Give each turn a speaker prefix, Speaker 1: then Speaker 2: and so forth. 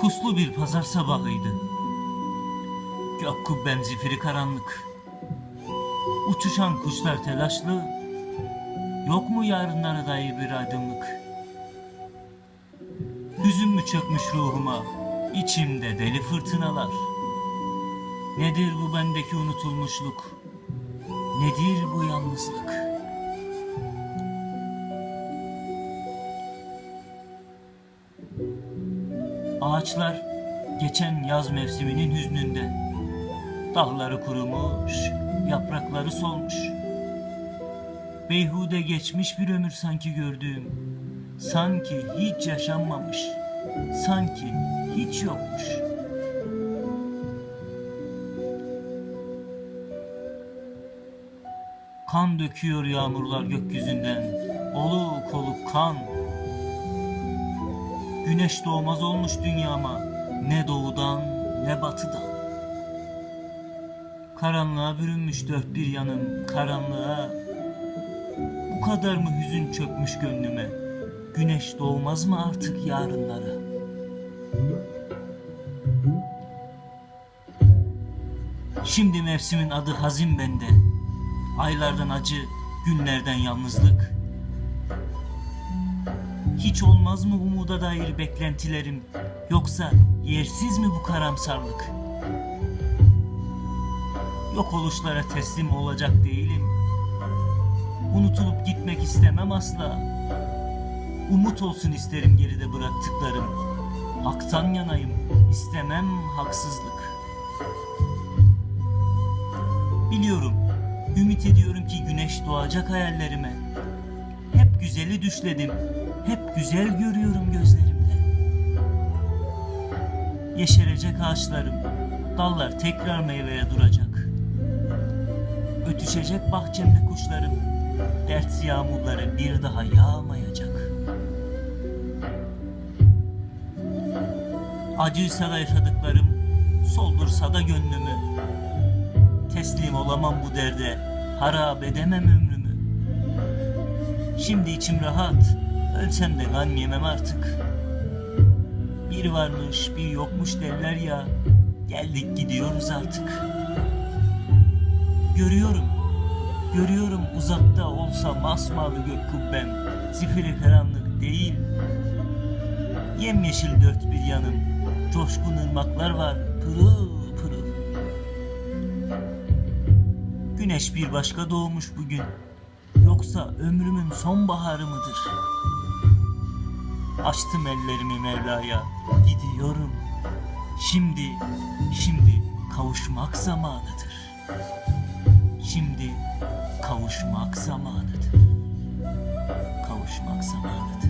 Speaker 1: Puslu bir pazar sabahıydı. Gök kubbem zifiri karanlık. Uçuşan kuşlar telaşlı. Yok mu yarınlara dair bir aydınlık? Hüzün mü çökmüş ruhuma? İçimde deli fırtınalar. Nedir bu bendeki unutulmuşluk? Nedir bu yalnızlık? Ağaçlar geçen yaz mevsiminin hüznünde. Dalları kurumuş, yaprakları solmuş. Beyhude geçmiş bir ömür sanki gördüğüm. Sanki hiç yaşanmamış. Sanki hiç yokmuş. Kan döküyor yağmurlar gökyüzünden. Oluk oluk kan. Güneş doğmaz olmuş dünyama ne doğudan ne batıdan. Karanlığa bürünmüş dört bir yanım karanlığa. Bu kadar mı hüzün çökmüş gönlüme? Güneş doğmaz mı artık yarınlara? Şimdi mevsimin adı hazin bende. Aylardan acı, günlerden yalnızlık. Hiç olmaz mı umuda dair beklentilerim? Yoksa yersiz mi bu karamsarlık? Yok oluşlara teslim olacak değilim. Unutulup gitmek istemem asla. Umut olsun isterim geride bıraktıklarım. Haktan yanayım, istemem haksızlık. Biliyorum, ümit ediyorum ki güneş doğacak hayallerime. Hep güzeli düşledim, hep güzel görüyorum gözlerimde. Yeşerecek ağaçlarım, dallar tekrar meyveye duracak. Ötüşecek bahçemde kuşlarım, dert yağmurları bir daha yağmayacak. Acıysa da yaşadıklarım, soldursa da gönlümü. Teslim olamam bu derde, harap edemem ömrümü. Şimdi içim rahat, ölsem de gam yemem artık. Bir varmış bir yokmuş derler ya, geldik gidiyoruz artık. Görüyorum, görüyorum uzakta olsa masmavi gök kubbem, zifiri karanlık değil. Yemyeşil dört bir yanım, coşkun ırmaklar var, pırıl pırıl. Güneş bir başka doğmuş bugün, yoksa ömrümün sonbaharı mıdır? Açtım ellerimi Mevla'ya, gidiyorum. Şimdi, şimdi kavuşmak zamanıdır. Şimdi kavuşmak zamanıdır. Kavuşmak zamanıdır.